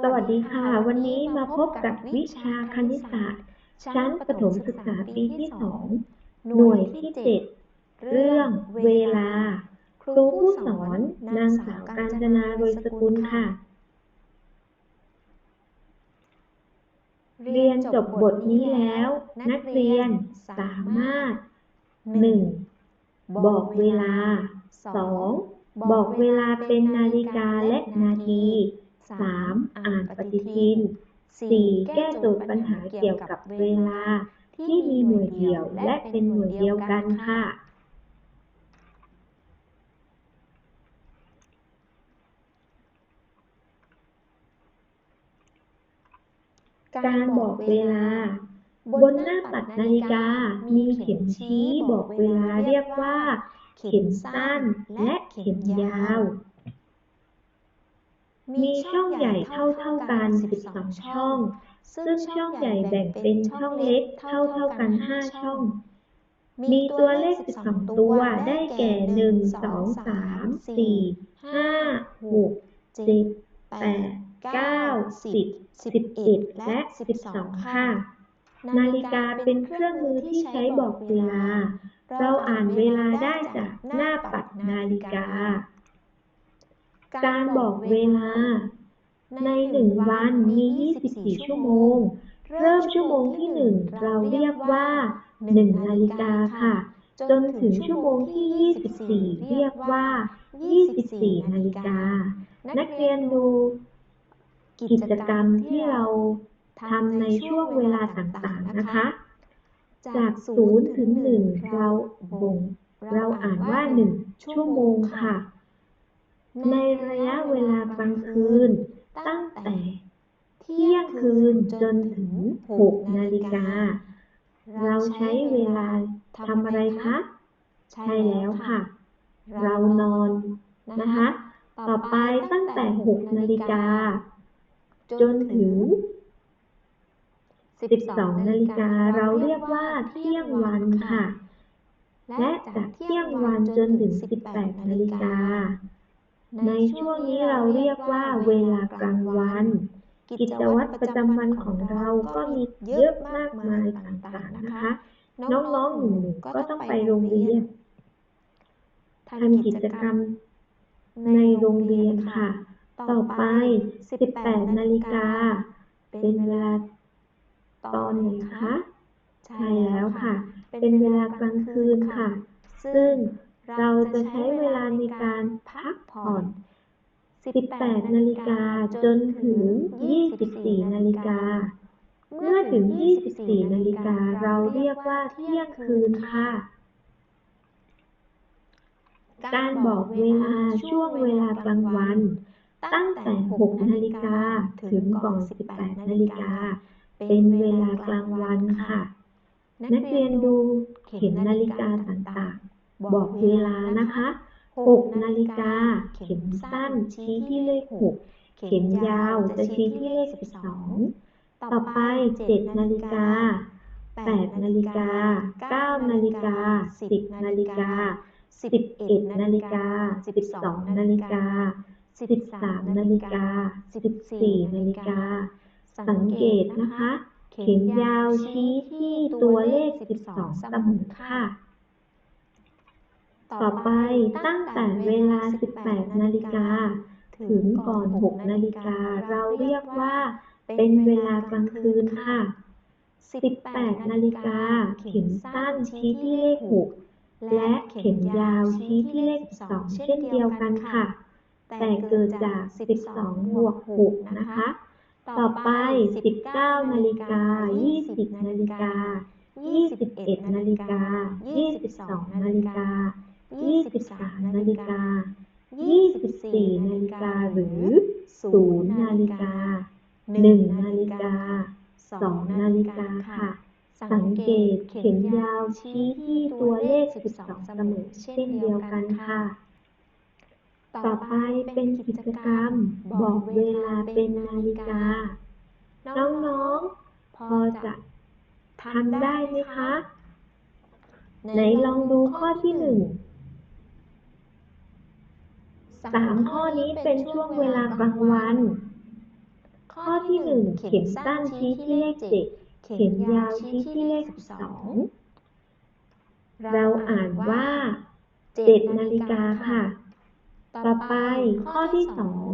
สวัสดีค่ะ วันนี้มาพบกับวิชาคณิตศาสตร์ ชั้นประถมศึกษาปีที่2หน่วยที่7เรื่องเวลา ครูผู้สอนนางสาวกาญจนาโรยสกุลค่ะ เรียนจบบทนี้แล้ว นักเรียนสามารถ 1. บอกเวลา 2. บอกเวลาเป็นนาฬิกาและนาที 3. อ่านปฏิทิน 4. แก้โจทย์ปัญหาเกี่ยวกับเวลา ที่มีหน่วยเดียวและเป็นหน่วยเดียวกันค่ะ การบอกเวลา บนหน้าปัดนาฬิกา มีเข็มชี้บอกเวลาเรียกว่า เข็มสั้นและเข็มยาว มีช่องใหญ่เท่าเท่ากัน 12 ช่อง ซึ่งช่องใหญ่แบ่งเป็นช่องเล็กเท่าเท่ากัน 5 ช่อง มีตัวเลข 12 ตัวได้แก่ 1 2 3 4 5 6 7 8 9 10 11 และ 12 ค่ะ นาฬิกาเป็นเครื่องมือที่ใช้บอกเวลา เราอ่านเวลาได้จากหน้าปัดนาฬิกา การบอกเวลา ในหนึ่งวันมี 24 ชั่วโมง เริ่มชั่วโมงที่หนึ่งเราเรียกว่า1นาฬิกาค่ะ จนถึงชั่วโมงที่ 24 เรียกว่า 24 นาฬิกา นักเรียนดูกิจกรรมที่เราทำในช่วงเวลาต่างๆนะคะ จาก0ถึง1เราบ่งเราอ่านว่า 1 ชั่วโมงค่ะ ในระยะเวลากลางคืน ตั้งแต่ เที่ยงคืนจนถึง 6 นาฬิกา เราใช้เวลาทำอะไรคะ ใช่แล้วค่ะ เรานอนนะคะ ต่อไปตั้งแต่ 6 นาฬิกา จนถึง 12 นาฬิกา เราเรียกว่าเที่ยงวันค่ะ และจากเที่ยงวันจนถึง 18 นาฬิกา ในช่วงนี้เราเรียกว่าเวลากลางวัน กิจวัตรประจำวันของเราก็มีเยอะมากมายต่างๆนะคะ น้องๆหนูๆก็ต้องไปโรงเรียนทำกิจกรรมในโรงเรียนค่ะ ต่อไป 18 นาฬิกา เป็นเวลาตอนไหนคะ ใช่แล้วค่ะ เป็นเวลากลางคืนค่ะ ซึ่ง เราจะใช้เวลาในการพักผ่อน 18 นาฬิกาจนถึง 24 นาฬิกา เมื่อถึง 24 นาฬิกาเราเรียกว่าเที่ยงคืนค่ะ การบอกเวลาช่วงเวลากลางวัน ตั้งแต่ 6 นาฬิกาถึงก่อน 18 นาฬิกา เป็นเวลากลางวันค่ะ นักเรียนดูเข็มนาฬิกาต่างๆ บอกเวลานะคะ6นาฬิกา เข็มสั้น ชี้ที่เลข 6 เข็มยาวจะชี้ที่เลข 12 ต่อไป 7 นาฬิกา 8 นาฬิกา 9 นาฬิกา 10 นาฬิกา 11 นาฬิกา 12 นาฬิกา 13 นาฬิกา 14 นาฬิกา สังเกตนะคะ เข็มยาวชี้ที่ตัวเลข 12เสมอค่ะ ต่อไปตั้งแต่เวลา 18 นาฬิกา ถึงก่อน 6 นาฬิกา เราเรียกว่า เป็นเวลากลางคืนค่ะ 18 นาฬิกา เข็มสั้นชี้ที่เลข 6 และเข็มยาวชี้ที่เลข 2 เช่นเดียวกันค่ะ แต่เกิดจาก 12 บวก 6 นะคะ ต่อไป 19 นาฬิกา 20 นาฬิกา 21 นาฬิกา 22 นาฬิกา 23นาฬิกา24นาฬิกาหรือ0นาฬิกา1นาฬิกา2นาฬิกาค่ะ สังเกตเข็มยาวชี้ที่ตัวเลข 12 เสมอเช่นเดียวกันค่ะ ต่อไปเป็นกิจกรรม บอกเวลาเป็นนาฬิกา น้องๆ พอจะทำได้ไหมคะ ไหนลองดูข้อที่หนึ่ง สามข้อนี้เป็นช่วงเวลากลางวัน ข้อที่หนึ่งเข็มสั้นชี้ที่เลขเจ็ดเข็มยาวชี้ที่เลขสิบสองเราอ่านว่าเจ็ดนาฬิกาค่ะ ต่อไปข้อที่สอง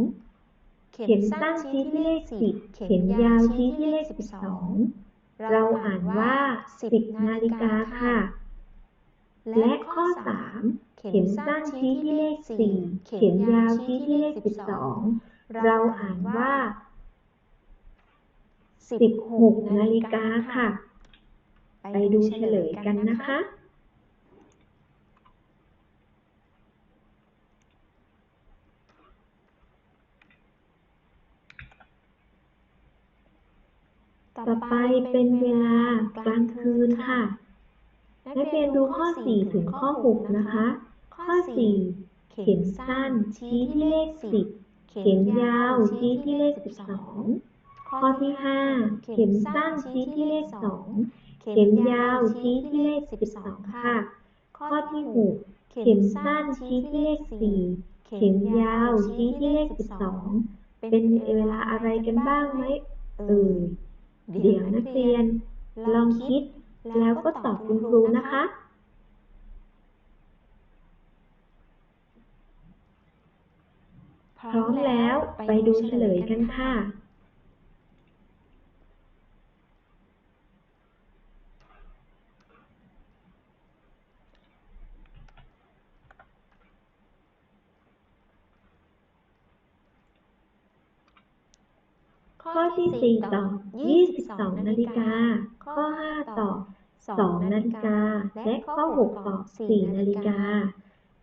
เข็มสั้นชี้ที่เลขสิบเข็มยาวชี้ที่เลขสิบสองเราอ่านว่าสิบนาฬิกาค่ะ และข้อสามเข็มสั้นชี้ที่เลขสี่เข็มยาวชี้ที่เลขสิบสองเราอ่านว่าสิบหกนาฬิกาค่ะ ไปดูเฉลยกันนะคะ ต่อไปเป็นเวลากลางคืนค่ะ นักเรียนดูข้อ 4 ถึงข้อ 6 นะคะ ข้อ 4 เข็มสั้น ชี้ที่เลข 10 เข็มยาว ชี้ที่เลข 12 ข้อที่ 5 เข็มสั้น ชี้ที่เลข 2 เข็มยาว ชี้ที่เลข 12 ค่ะ ข้อที่ 6 เข็มสั้น ชี้ที่เลข 4 เข็มยาว ชี้ที่เลข 12 เป็นเวลาอะไรกันบ้างไหมเอ่ยเดี๋ยวนักเรียนลองคิด แล้วก็ตอบคุณครูนะคะ พร้อมแล้วไปดูเฉลยกันค่ะ ข้อที่4ตอบ22 นาฬิกา ข้อ 5 ตอบ 2 นาฬิกา และข้อ 6ตอบ4นาฬิกา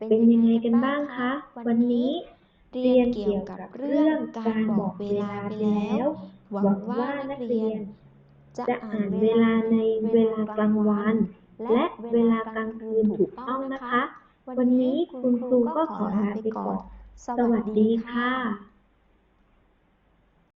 เป็นยังไงกันบ้างคะ วันนี้ เรียนเกี่ยวกับเรื่องการบอกเวลาไปแล้ว หวังว่านักเรียน จะอ่านเวลาในเวลากลางวัน และเวลากลางคืนถูกต้องนะคะ วันนี้คุณครูก็ขอลาไปก่อน สวัสดีค่ะ